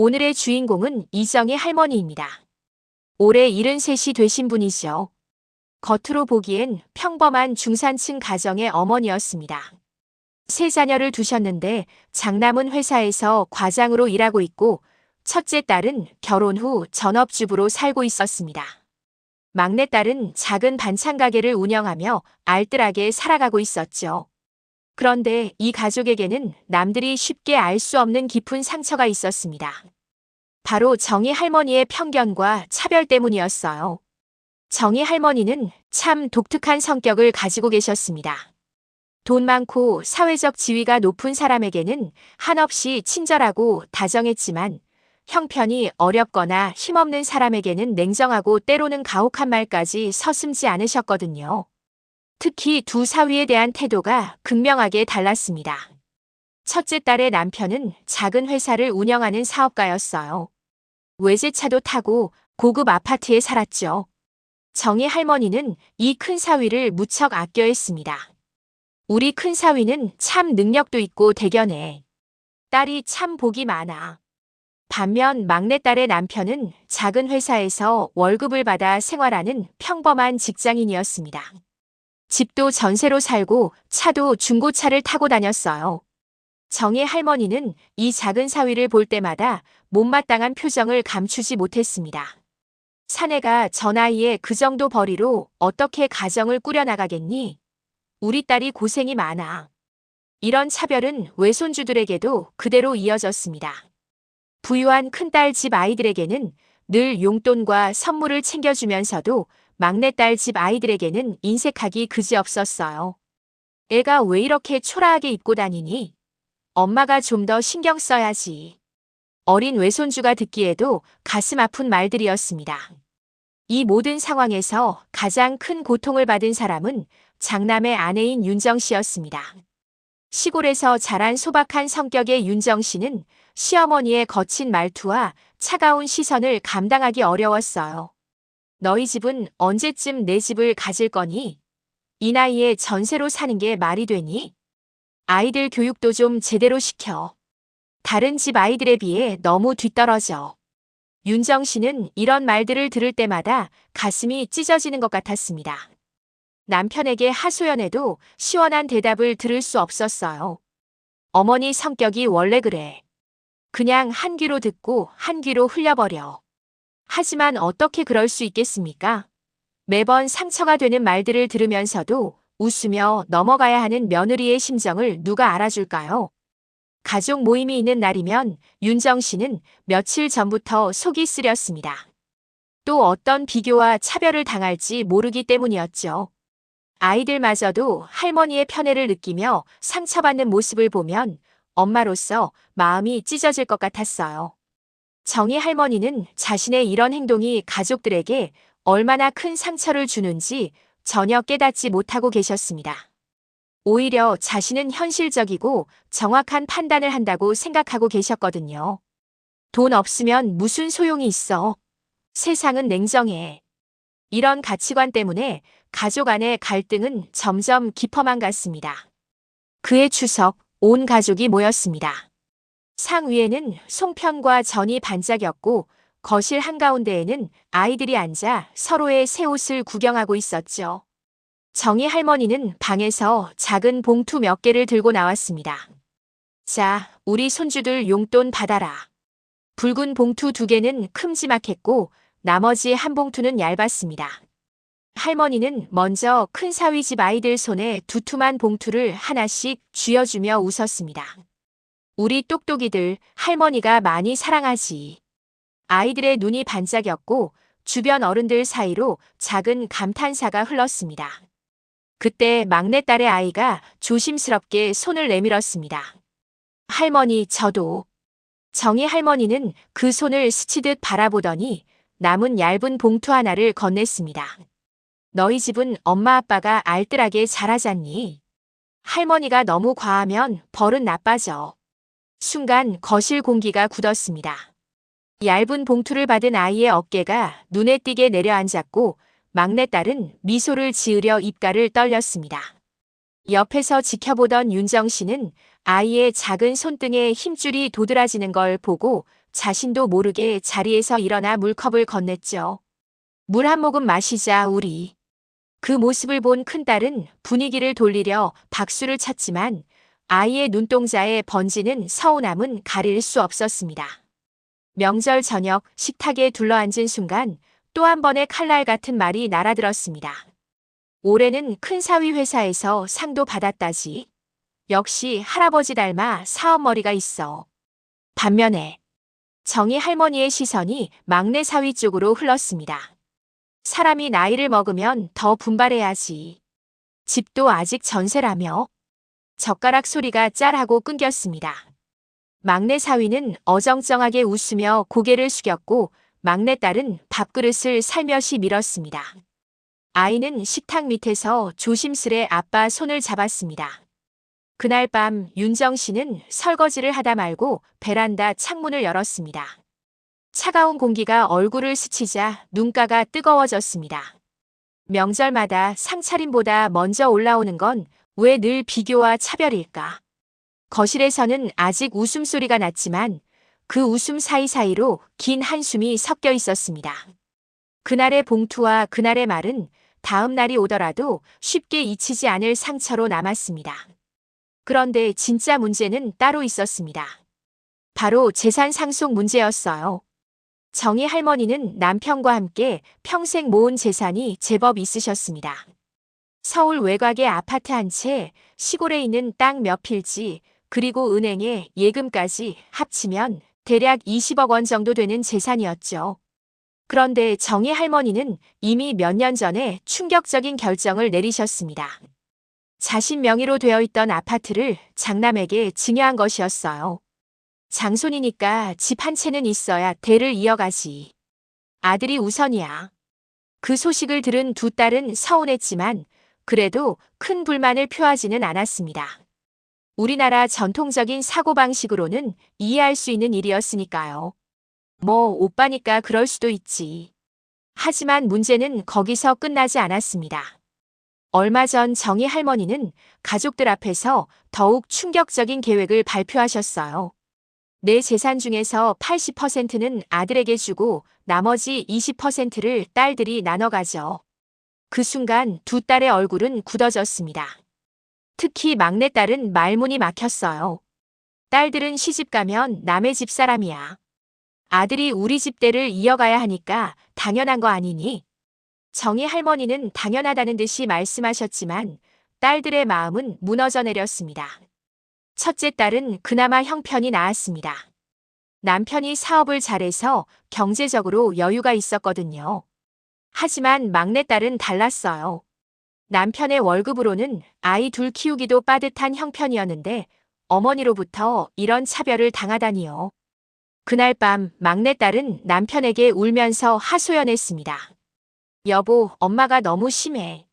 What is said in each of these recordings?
오늘의 주인공은 이정희 할머니입니다. 올해 73이 되신 분이죠. 겉으로 보기엔 평범한 중산층 가정의 어머니였습니다. 세 자녀를 두셨는데 장남은 회사에서 과장으로 일하고 있고 첫째 딸은 결혼 후 전업주부로 살고 있었습니다. 막내딸은 작은 반찬 가게를 운영하며 알뜰하게 살아가고 있었죠. 그런데 이 가족에게는 남들이 쉽게 알 수 없는 깊은 상처가 있었습니다. 바로 정희 할머니의 편견과 차별 때문이었어요. 정희 할머니는 참 독특한 성격을 가지고 계셨습니다. 돈 많고 사회적 지위가 높은 사람에게는 한없이 친절하고 다정했지만 형편이 어렵거나 힘없는 사람에게는 냉정하고 때로는 가혹한 말까지 서슴지 않으셨거든요. 특히 두 사위에 대한 태도가 극명하게 달랐습니다. 첫째 딸의 남편은 작은 회사를 운영하는 사업가였어요. 외제차도 타고 고급 아파트에 살았죠. 정희 할머니는 이 큰 사위를 무척 아껴했습니다. 우리 큰 사위는 참 능력도 있고 대견해. 딸이 참 복이 많아. 반면 막내딸의 남편은 작은 회사에서 월급을 받아 생활하는 평범한 직장인이었습니다. 집도 전세로 살고 차도 중고차를 타고 다녔어요. 정의 할머니는 이 작은 사위를 볼 때마다 못마땅한 표정을 감추지 못했습니다. 사내가 저 나이에 그 정도 벌이로 어떻게 가정을 꾸려나가겠니? 우리 딸이 고생이 많아. 이런 차별은 외손주들에게도 그대로 이어졌습니다. 부유한 큰딸 집 아이들에게는 늘 용돈과 선물을 챙겨주면서도 막내딸 집 아이들에게는 인색하기 그지없었어요. 애가 왜 이렇게 초라하게 입고 다니니? 엄마가 좀 더 신경 써야지. 어린 외손주가 듣기에도 가슴 아픈 말들이었습니다. 이 모든 상황에서 가장 큰 고통을 받은 사람은 장남의 아내인 윤정 씨였습니다. 시골에서 자란 소박한 성격의 윤정 씨는 시어머니의 거친 말투와 차가운 시선을 감당하기 어려웠어요. 너희 집은 언제쯤 내 집을 가질 거니? 이 나이에 전세로 사는 게 말이 되니? 아이들 교육도 좀 제대로 시켜. 다른 집 아이들에 비해 너무 뒤떨어져. 윤정 씨는 이런 말들을 들을 때마다 가슴이 찢어지는 것 같았습니다. 남편에게 하소연해도 시원한 대답을 들을 수 없었어요. 어머니 성격이 원래 그래. 그냥 한 귀로 듣고 한 귀로 흘려버려. 하지만 어떻게 그럴 수 있겠습니까? 매번 상처가 되는 말들을 들으면서도 웃으며 넘어가야 하는 며느리의 심정을 누가 알아줄까요? 가족 모임이 있는 날이면 윤정 씨는 며칠 전부터 속이 쓰렸습니다. 또 어떤 비교와 차별을 당할지 모르기 때문이었죠. 아이들마저도 할머니의 편애를 느끼며 상처받는 모습을 보면 엄마로서 마음이 찢어질 것 같았어요. 정희 할머니는 자신의 이런 행동이 가족들에게 얼마나 큰 상처를 주는지 전혀 깨닫지 못하고 계셨습니다. 오히려 자신은 현실적이고 정확한 판단을 한다고 생각하고 계셨거든요. 돈 없으면 무슨 소용이 있어. 세상은 냉정해. 이런 가치관 때문에 가족 안의 갈등은 점점 깊어만 갔습니다. 그의 추석, 온 가족이 모였습니다. 상 위에는 송편과 전이 반짝였고 거실 한가운데에는 아이들이 앉아 서로의 새 옷을 구경하고 있었죠. 정희 할머니는 방에서 작은 봉투 몇 개를 들고 나왔습니다. 자, 우리 손주들 용돈 받아라. 붉은 봉투 두 개는 큼지막했고 나머지 한 봉투는 얇았습니다. 할머니는 먼저 큰 사위 집 아이들 손에 두툼한 봉투를 하나씩 쥐어주며 웃었습니다. 우리 똑똑이들 할머니가 많이 사랑하지. 아이들의 눈이 반짝였고 주변 어른들 사이로 작은 감탄사가 흘렀습니다. 그때 막내딸의 아이가 조심스럽게 손을 내밀었습니다. 할머니, 저도. 정희 할머니는 그 손을 스치듯 바라보더니 남은 얇은 봉투 하나를 건넸습니다. 너희 집은 엄마 아빠가 알뜰하게 잘하잖니. 할머니가 너무 과하면 벌은 나빠져. 순간 거실 공기가 굳었습니다. 얇은 봉투를 받은 아이의 어깨가 눈에 띄게 내려앉았고 막내딸은 미소를 지으려 입가를 떨렸습니다. 옆에서 지켜보던 윤정 씨는 아이의 작은 손등에 힘줄이 도드라지는 걸 보고 자신도 모르게 자리에서 일어나 물컵을 건넸죠. 물 한 모금 마시자, 우리. 그 모습을 본 큰딸은 분위기를 돌리려 박수를 쳤지만 아이의 눈동자에 번지는 서운함은 가릴 수 없었습니다. 명절 저녁 식탁에 둘러앉은 순간 또 한 번의 칼날 같은 말이 날아들었습니다. 올해는 큰 사위 회사에서 상도 받았다지. 역시 할아버지 닮아 사업머리가 있어. 반면에 정희 할머니의 시선이 막내 사위 쪽으로 흘렀습니다. 사람이 나이를 먹으면 더 분발해야지. 집도 아직 전세라며. 젓가락 소리가 짤하고 끊겼습니다. 막내 사위는 어정쩡하게 웃으며 고개를 숙였고 막내딸은 밥그릇을 살며시 밀었습니다. 아이는 식탁 밑에서 조심스레 아빠 손을 잡았습니다. 그날 밤 윤정 씨는 설거지를 하다 말고 베란다 창문을 열었습니다. 차가운 공기가 얼굴을 스치자 눈가가 뜨거워졌습니다. 명절마다 상차림보다 먼저 올라오는 건 왜 늘 비교와 차별일까? 거실에서는 아직 웃음소리가 났지만 그 웃음 사이사이로 긴 한숨이 섞여 있었습니다. 그날의 봉투와 그날의 말은 다음 날이 오더라도 쉽게 잊히지 않을 상처로 남았습니다. 그런데 진짜 문제는 따로 있었습니다. 바로 재산 상속 문제였어요. 정희 할머니는 남편과 함께 평생 모은 재산이 제법 있으셨습니다. 서울 외곽의 아파트 한 채, 시골에 있는 땅 몇 필지, 그리고 은행에 예금까지 합치면 대략 20억 원 정도 되는 재산이었죠. 그런데 정희 할머니는 이미 몇 년 전에 충격적인 결정을 내리셨습니다. 자신 명의로 되어 있던 아파트를 장남에게 증여한 것이었어요. 장손이니까 집 한 채는 있어야 대를 이어가지. 아들이 우선이야. 그 소식을 들은 두 딸은 서운했지만 그래도 큰 불만을 표하지는 않았습니다. 우리나라 전통적인 사고방식으로는 이해할 수 있는 일이었으니까요. 뭐 오빠니까 그럴 수도 있지. 하지만 문제는 거기서 끝나지 않았습니다. 얼마 전 정희 할머니는 가족들 앞에서 더욱 충격적인 계획을 발표하셨어요. 내 재산 중에서 80%는 아들에게 주고 나머지 20%를 딸들이 나눠 가져. 그 순간 두 딸의 얼굴은 굳어졌습니다. 특히 막내딸은 말문이 막혔어요. 딸들은 시집 가면 남의 집 사람이야. 아들이 우리 집대를 이어가야 하니까 당연한 거 아니니? 정희 할머니는 당연하다는 듯이 말씀하셨지만 딸들의 마음은 무너져 내렸습니다. 첫째 딸은 그나마 형편이 나았습니다. 남편이 사업을 잘해서 경제적으로 여유가 있었거든요. 하지만 막내딸은 달랐어요. 남편의 월급으로는 아이 둘 키우기도 빠듯한 형편이었는데 어머니로부터 이런 차별을 당하다니요. 그날 밤 막내딸은 남편에게 울면서 하소연했습니다. 여보, 엄마가 너무 심해.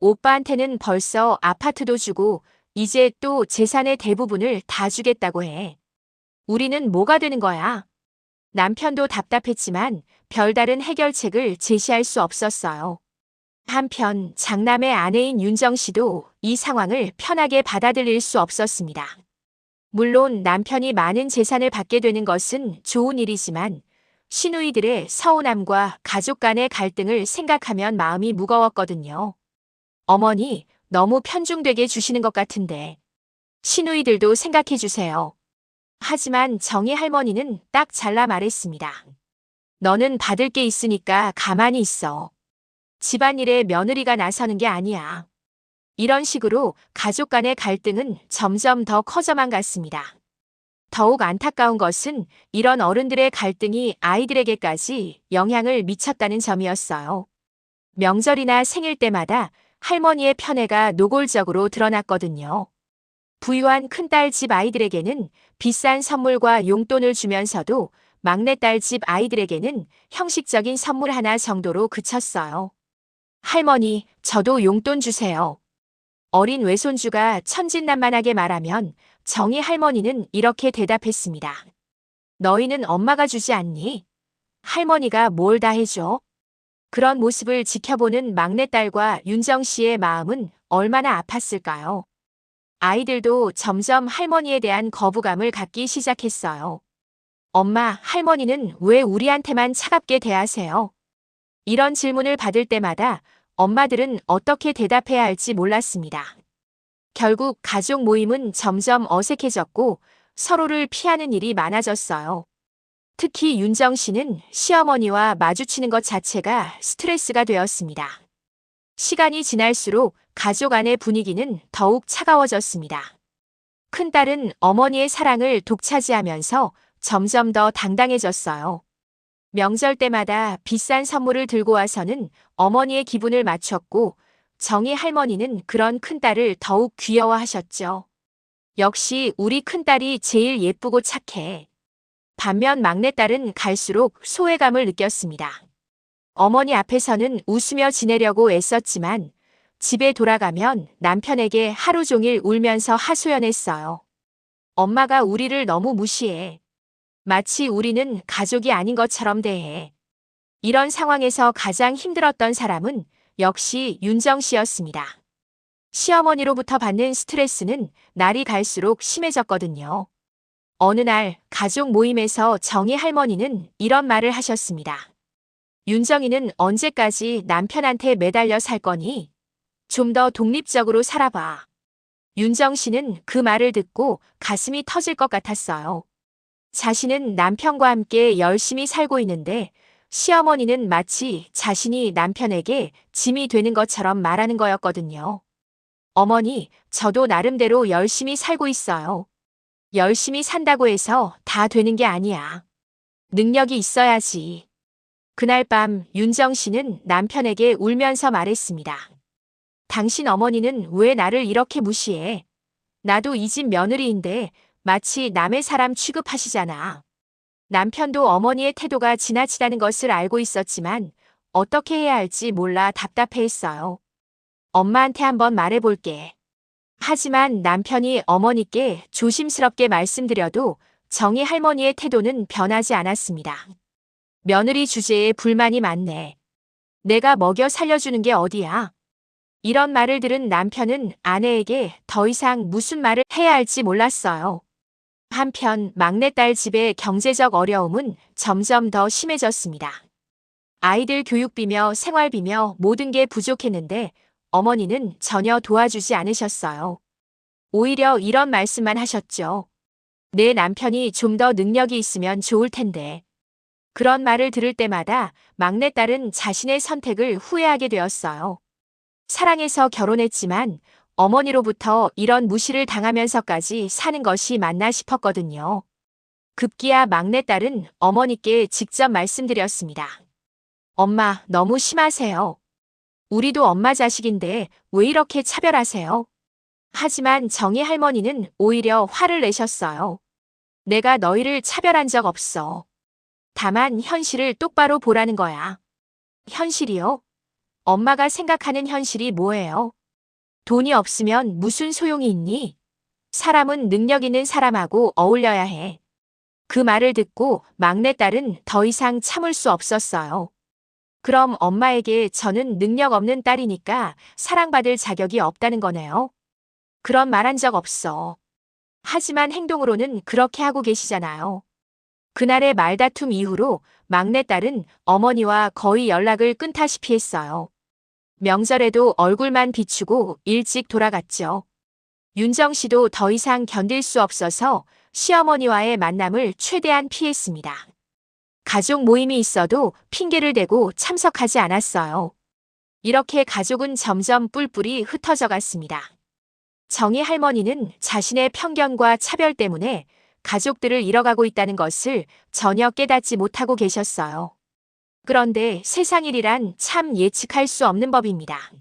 오빠한테는 벌써 아파트도 주고 이제 또 재산의 대부분을 다 주겠다고 해. 우리는 뭐가 되는 거야? 남편도 답답했지만 별다른 해결책을 제시할 수 없었어요. 한편 장남의 아내인 윤정 씨도 이 상황을 편하게 받아들일 수 없었습니다. 물론 남편이 많은 재산을 받게 되는 것은 좋은 일이지만 시누이들의 서운함과 가족 간의 갈등을 생각하면 마음이 무거웠거든요. 어머니, 너무 편중되게 주시는 것 같은데. 시누이들도 생각해 주세요. 하지만 정희 할머니는 딱 잘라 말했습니다. 너는 받을 게 있으니까 가만히 있어. 집안일에 며느리가 나서는 게 아니야. 이런 식으로 가족 간의 갈등은 점점 더 커져만 갔습니다. 더욱 안타까운 것은 이런 어른들의 갈등이 아이들에게까지 영향을 미쳤다는 점이었어요. 명절이나 생일 때마다 할머니의 편애가 노골적으로 드러났거든요. 부유한 큰딸 집 아이들에게는 비싼 선물과 용돈을 주면서도 막내딸 집 아이들에게는 형식적인 선물 하나 정도로 그쳤어요. 할머니, 저도 용돈 주세요. 어린 외손주가 천진난만하게 말하면 정희 할머니는 이렇게 대답했습니다. 너희는 엄마가 주지 않니? 할머니가 뭘 다 해줘? 그런 모습을 지켜보는 막내딸과 윤정 씨의 마음은 얼마나 아팠을까요? 아이들도 점점 할머니에 대한 거부감을 갖기 시작했어요. 엄마, 할머니는 왜 우리한테만 차갑게 대하세요? 이런 질문을 받을 때마다 엄마들은 어떻게 대답해야 할지 몰랐습니다. 결국 가족 모임은 점점 어색해졌고 서로를 피하는 일이 많아졌어요. 특히 윤정 씨는 시어머니와 마주치는 것 자체가 스트레스가 되었습니다. 시간이 지날수록 가족 안의 분위기는 더욱 차가워졌습니다. 큰딸은 어머니의 사랑을 독차지하면서 점점 더 당당해졌어요. 명절 때마다 비싼 선물을 들고 와서는 어머니의 기분을 맞췄고 정희 할머니는 그런 큰딸을 더욱 귀여워하셨죠. 역시 우리 큰딸이 제일 예쁘고 착해. 반면 막내딸은 갈수록 소외감을 느꼈습니다. 어머니 앞에서는 웃으며 지내려고 애썼지만 집에 돌아가면 남편에게 하루 종일 울면서 하소연했어요. 엄마가 우리를 너무 무시해. 마치 우리는 가족이 아닌 것처럼 대해. 이런 상황에서 가장 힘들었던 사람은 역시 윤정 씨였습니다. 시어머니로부터 받는 스트레스는 날이 갈수록 심해졌거든요. 어느 날 가족 모임에서 정희 할머니는 이런 말을 하셨습니다. 윤정이는 언제까지 남편한테 매달려 살 거니? 좀 더 독립적으로 살아봐. 윤정 씨는 그 말을 듣고 가슴이 터질 것 같았어요. 자신은 남편과 함께 열심히 살고 있는데 시어머니는 마치 자신이 남편에게 짐이 되는 것처럼 말하는 거였거든요. 어머니, 저도 나름대로 열심히 살고 있어요. 열심히 산다고 해서 다 되는 게 아니야. 능력이 있어야지. 그날 밤 윤정 씨는 남편에게 울면서 말했습니다. 당신 어머니는 왜 나를 이렇게 무시해? 나도 이 집 며느리인데 마치 남의 사람 취급하시잖아. 남편도 어머니의 태도가 지나치다는 것을 알고 있었지만 어떻게 해야 할지 몰라 답답해했어요. 엄마한테 한번 말해볼게. 하지만 남편이 어머니께 조심스럽게 말씀드려도 정희 할머니의 태도는 변하지 않았습니다. 며느리 주제에 불만이 많네. 내가 먹여 살려주는 게 어디야? 이런 말을 들은 남편은 아내에게 더 이상 무슨 말을 해야 할지 몰랐어요. 한편 막내딸 집의 경제적 어려움은 점점 더 심해졌습니다. 아이들 교육비며 생활비며 모든 게 부족했는데 어머니는 전혀 도와주지 않으셨어요. 오히려 이런 말씀만 하셨죠. 내 남편이 좀 더 능력이 있으면 좋을 텐데. 그런 말을 들을 때마다 막내딸은 자신의 선택을 후회하게 되었어요. 사랑해서 결혼했지만 어머니로부터 이런 무시를 당하면서까지 사는 것이 맞나 싶었거든요. 급기야 막내딸은 어머니께 직접 말씀드렸습니다. 엄마, 너무 심하세요. 우리도 엄마 자식인데 왜 이렇게 차별하세요? 하지만 정희 할머니는 오히려 화를 내셨어요. 내가 너희를 차별한 적 없어. 다만 현실을 똑바로 보라는 거야. 현실이요? 엄마가 생각하는 현실이 뭐예요? 돈이 없으면 무슨 소용이 있니? 사람은 능력 있는 사람하고 어울려야 해. 그 말을 듣고 막내딸은 더 이상 참을 수 없었어요. 그럼 엄마에게 저는 능력 없는 딸이니까 사랑받을 자격이 없다는 거네요. 그런 말 한 적 없어. 하지만 행동으로는 그렇게 하고 계시잖아요. 그날의 말다툼 이후로 막내딸은 어머니와 거의 연락을 끊다시피 했어요. 명절에도 얼굴만 비추고 일찍 돌아갔죠. 윤정 씨도 더 이상 견딜 수 없어서 시어머니와의 만남을 최대한 피했습니다. 가족 모임이 있어도 핑계를 대고 참석하지 않았어요. 이렇게 가족은 점점 뿔뿔이 흩어져 갔습니다. 정희 할머니는 자신의 편견과 차별 때문에 가족들을 잃어가고 있다는 것을 전혀 깨닫지 못하고 계셨어요. 그런데 세상 일이란 참 예측할 수 없는 법입니다.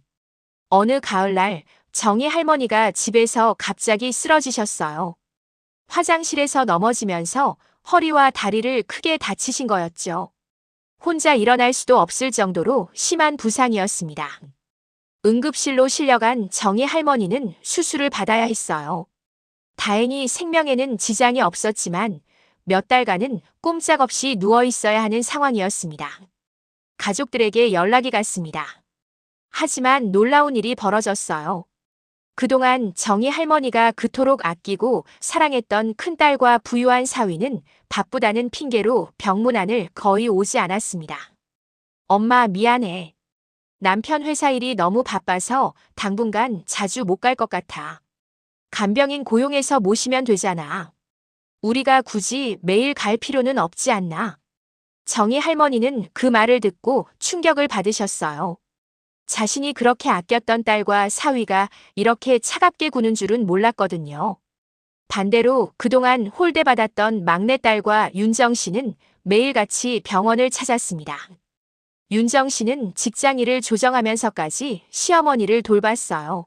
어느 가을날 정희 할머니가 집에서 갑자기 쓰러지셨어요. 화장실에서 넘어지면서 허리와 다리를 크게 다치신 거였죠. 혼자 일어날 수도 없을 정도로 심한 부상이었습니다. 응급실로 실려간 정희 할머니는 수술을 받아야 했어요. 다행히 생명에는 지장이 없었지만 몇 달간은 꼼짝없이 누워 있어야 하는 상황이었습니다. 가족들에게 연락이 갔습니다. 하지만 놀라운 일이 벌어졌어요. 그동안 정희 할머니가 그토록 아끼고 사랑했던 큰딸과 부유한 사위는 바쁘다는 핑계로 병문안을 거의 오지 않았습니다. 엄마 미안해. 남편 회사 일이 너무 바빠서 당분간 자주 못 갈 것 같아. 간병인 고용해서 모시면 되잖아. 우리가 굳이 매일 갈 필요는 없지 않나. 정희 할머니는 그 말을 듣고 충격을 받으셨어요. 자신이 그렇게 아꼈던 딸과 사위가 이렇게 차갑게 구는 줄은 몰랐거든요. 반대로 그동안 홀대받았던 막내딸과 윤정 씨는 매일같이 병원을 찾았습니다. 윤정 씨는 직장 일을 조정하면서까지 시어머니를 돌봤어요.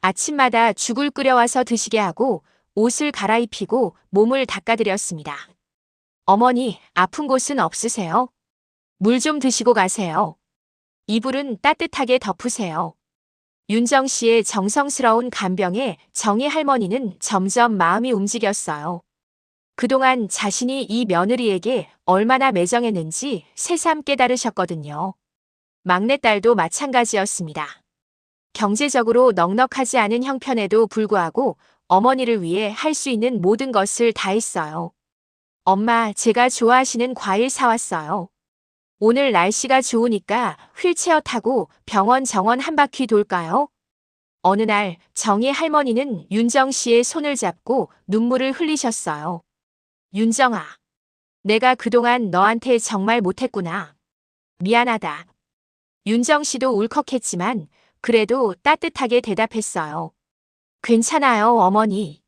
아침마다 죽을 끓여와서 드시게 하고 옷을 갈아입히고 몸을 닦아드렸습니다. 어머니, 아픈 곳은 없으세요? 물 좀 드시고 가세요. 이불은 따뜻하게 덮으세요. 윤정 씨의 정성스러운 간병에 정희 할머니는 점점 마음이 움직였어요. 그동안 자신이 이 며느리에게 얼마나 매정했는지 새삼 깨달으셨거든요. 막내딸도 마찬가지였습니다. 경제적으로 넉넉하지 않은 형편에도 불구하고 어머니를 위해 할 수 있는 모든 것을 다 했어요. 엄마, 제가 좋아하시는 과일 사왔어요. 오늘 날씨가 좋으니까 휠체어 타고 병원 정원 한 바퀴 돌까요? 어느 날 정희 할머니는 윤정 씨의 손을 잡고 눈물을 흘리셨어요. 윤정아, 내가 그동안 너한테 정말 못했구나. 미안하다. 윤정 씨도 울컥했지만 그래도 따뜻하게 대답했어요. 괜찮아요, 어머니.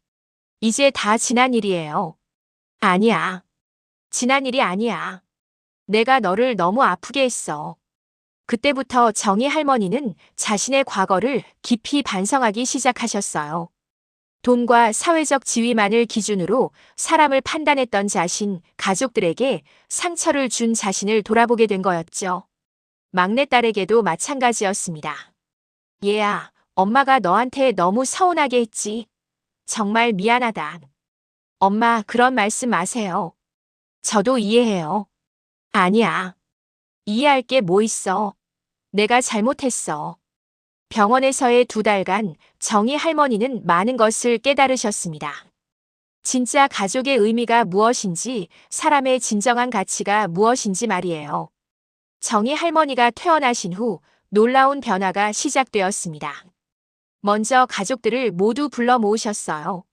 이제 다 지난 일이에요. 아니야. 지난 일이 아니야. 내가 너를 너무 아프게 했어. 그때부터 정희 할머니는 자신의 과거를 깊이 반성하기 시작하셨어요. 돈과 사회적 지위만을 기준으로 사람을 판단했던 자신, 가족들에게 상처를 준 자신을 돌아보게 된 거였죠. 막내딸에게도 마찬가지였습니다. 얘야, 엄마가 너한테 너무 서운하게 했지. 정말 미안하다. 엄마, 그런 말씀 마세요. 저도 이해해요. 아니야. 이해할 게 뭐 있어. 내가 잘못했어. 병원에서의 두 달간 정희 할머니는 많은 것을 깨달으셨습니다. 진짜 가족의 의미가 무엇인지, 사람의 진정한 가치가 무엇인지 말이에요. 정희 할머니가 퇴원하신 후 놀라운 변화가 시작되었습니다. 먼저 가족들을 모두 불러 모으셨어요.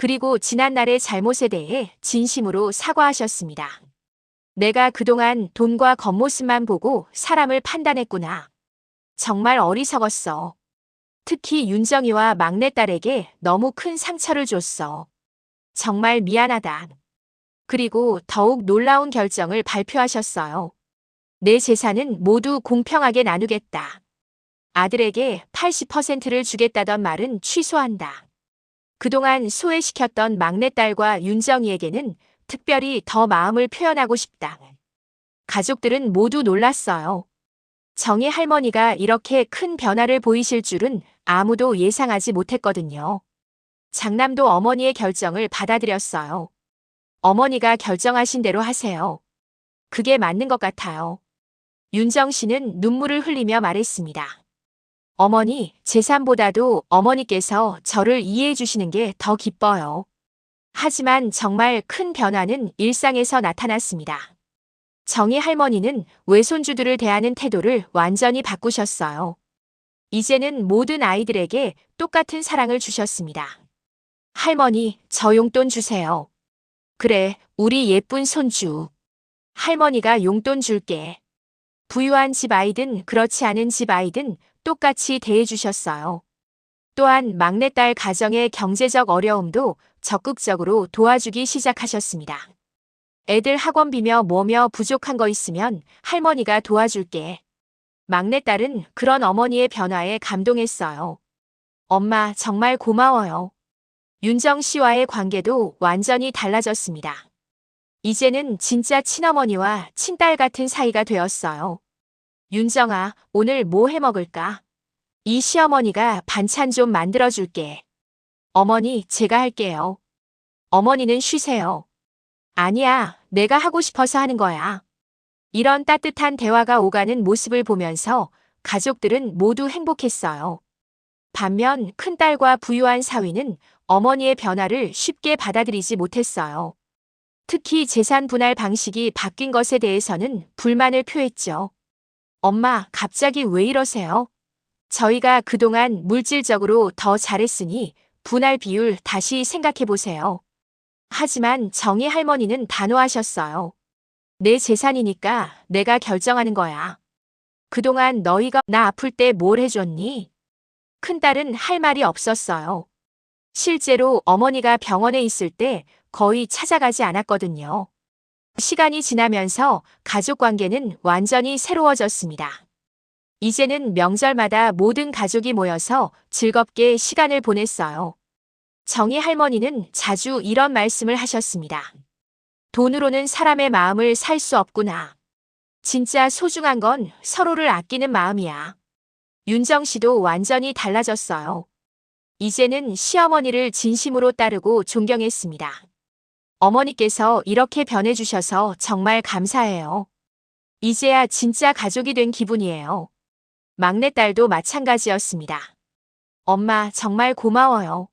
그리고 지난날의 잘못에 대해 진심으로 사과하셨습니다. 내가 그동안 돈과 겉모습만 보고 사람을 판단했구나. 정말 어리석었어. 특히 윤정이와 막내딸에게 너무 큰 상처를 줬어. 정말 미안하다. 그리고 더욱 놀라운 결정을 발표하셨어요. 내 재산은 모두 공평하게 나누겠다. 아들에게 80%를 주겠다던 말은 취소한다. 그동안 소외시켰던 막내딸과 윤정이에게는 특별히 더 마음을 표현하고 싶다. 가족들은 모두 놀랐어요. 정희 할머니가 이렇게 큰 변화를 보이실 줄은 아무도 예상하지 못했거든요. 장남도 어머니의 결정을 받아들였어요. 어머니가 결정하신 대로 하세요. 그게 맞는 것 같아요. 윤정 씨는 눈물을 흘리며 말했습니다. 어머니, 재산보다도 어머니께서 저를 이해해 주시는 게 더 기뻐요. 하지만 정말 큰 변화는 일상에서 나타났습니다. 정희 할머니는 외손주들을 대하는 태도를 완전히 바꾸셨어요. 이제는 모든 아이들에게 똑같은 사랑을 주셨습니다. 할머니, 저 용돈 주세요. 그래, 우리 예쁜 손주. 할머니가 용돈 줄게. 부유한 집 아이든 그렇지 않은 집 아이든 똑같이 대해주셨어요. 또한 막내딸 가정의 경제적 어려움도 적극적으로 도와주기 시작하셨습니다. 애들 학원비며 뭐며 부족한 거 있으면 할머니가 도와줄게. 막내딸은 그런 어머니의 변화에 감동했어요. 엄마 정말 고마워요. 윤정 씨와의 관계도 완전히 달라졌습니다. 이제는 진짜 친어머니와 친딸 같은 사이가 되었어요. 윤정아, 오늘 뭐 해 먹을까? 이 시어머니가 반찬 좀 만들어줄게. 어머니, 제가 할게요. 어머니는 쉬세요. 아니야, 내가 하고 싶어서 하는 거야. 이런 따뜻한 대화가 오가는 모습을 보면서 가족들은 모두 행복했어요. 반면 큰딸과 부유한 사위는 어머니의 변화를 쉽게 받아들이지 못했어요. 특히 재산 분할 방식이 바뀐 것에 대해서는 불만을 표했죠. 엄마, 갑자기 왜 이러세요? 저희가 그동안 물질적으로 더 잘했으니 분할 비율 다시 생각해 보세요. 하지만 정희 할머니는 단호하셨어요. 내 재산이니까 내가 결정하는 거야. 그동안 너희가 나 아플 때 뭘 해줬니? 큰딸은 할 말이 없었어요. 실제로 어머니가 병원에 있을 때 거의 찾아가지 않았거든요. 시간이 지나면서 가족 관계는 완전히 새로워졌습니다. 이제는 명절마다 모든 가족이 모여서 즐겁게 시간을 보냈어요. 정희 할머니는 자주 이런 말씀을 하셨습니다. 돈으로는 사람의 마음을 살 수 없구나. 진짜 소중한 건 서로를 아끼는 마음이야. 윤정 씨도 완전히 달라졌어요. 이제는 시어머니를 진심으로 따르고 존경했습니다. 어머니께서 이렇게 변해주셔서 정말 감사해요. 이제야 진짜 가족이 된 기분이에요. 막내딸도 마찬가지였습니다. 엄마, 정말 고마워요.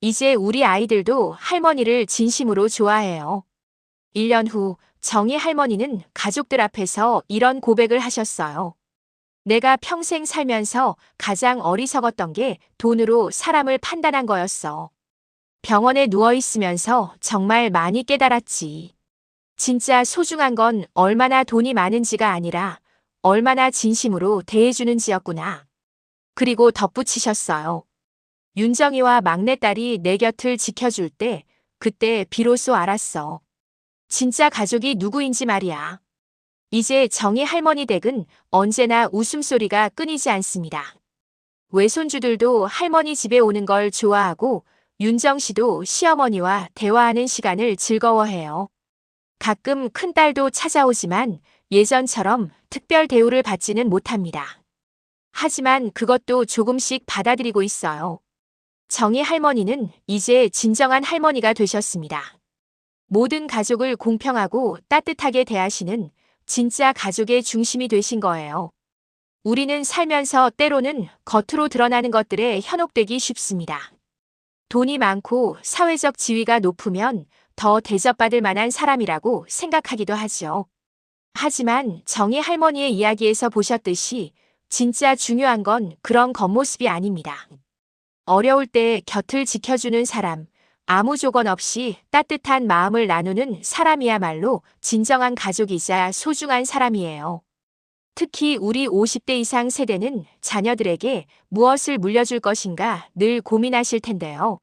이제 우리 아이들도 할머니를 진심으로 좋아해요. 1년 후 정희 할머니는 가족들 앞에서 이런 고백을 하셨어요. 내가 평생 살면서 가장 어리석었던 게 돈으로 사람을 판단한 거였어. 병원에 누워 있으면서 정말 많이 깨달았지. 진짜 소중한 건 얼마나 돈이 많은지가 아니라 얼마나 진심으로 대해주는지였구나. 그리고 덧붙이셨어요. 윤정이와 막내딸이 내 곁을 지켜줄 때 그때 비로소 알았어. 진짜 가족이 누구인지 말이야. 이제 정희 할머니 댁은 언제나 웃음소리가 끊이지 않습니다. 외손주들도 할머니 집에 오는 걸 좋아하고 윤정 씨도 시어머니와 대화하는 시간을 즐거워해요. 가끔 큰딸도 찾아오지만 예전처럼 특별 대우를 받지는 못합니다. 하지만 그것도 조금씩 받아들이고 있어요. 정희 할머니는 이제 진정한 할머니가 되셨습니다. 모든 가족을 공평하고 따뜻하게 대하시는 진짜 가족의 중심이 되신 거예요. 우리는 살면서 때로는 겉으로 드러나는 것들에 현혹되기 쉽습니다. 돈이 많고 사회적 지위가 높으면 더 대접받을 만한 사람이라고 생각하기도 하죠. 하지만 정희 할머니의 이야기에서 보셨듯이 진짜 중요한 건 그런 겉모습이 아닙니다. 어려울 때 곁을 지켜주는 사람, 아무 조건 없이 따뜻한 마음을 나누는 사람이야말로 진정한 가족이자 소중한 사람이에요. 특히 우리 50대 이상 세대는 자녀들에게 무엇을 물려줄 것인가 늘 고민하실 텐데요.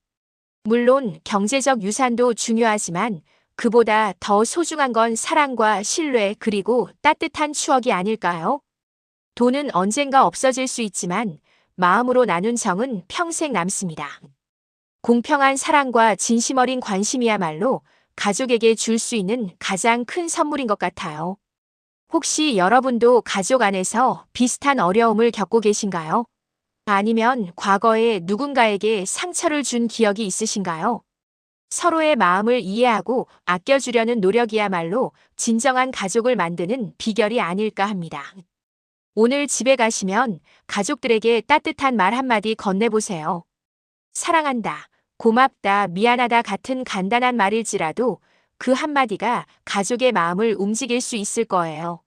물론 경제적 유산도 중요하지만 그보다 더 소중한 건 사랑과 신뢰 그리고 따뜻한 추억이 아닐까요? 돈은 언젠가 없어질 수 있지만 마음으로 나눈 정은 평생 남습니다. 공평한 사랑과 진심 어린 관심이야말로 가족에게 줄 수 있는 가장 큰 선물인 것 같아요. 혹시 여러분도 가족 안에서 비슷한 어려움을 겪고 계신가요? 아니면 과거에 누군가에게 상처를 준 기억이 있으신가요? 서로의 마음을 이해하고 아껴주려는 노력이야말로 진정한 가족을 만드는 비결이 아닐까 합니다. 오늘 집에 가시면 가족들에게 따뜻한 말 한마디 건네보세요. 사랑한다, 고맙다, 미안하다 같은 간단한 말일지라도 그 한마디가 가족의 마음을 움직일 수 있을 거예요.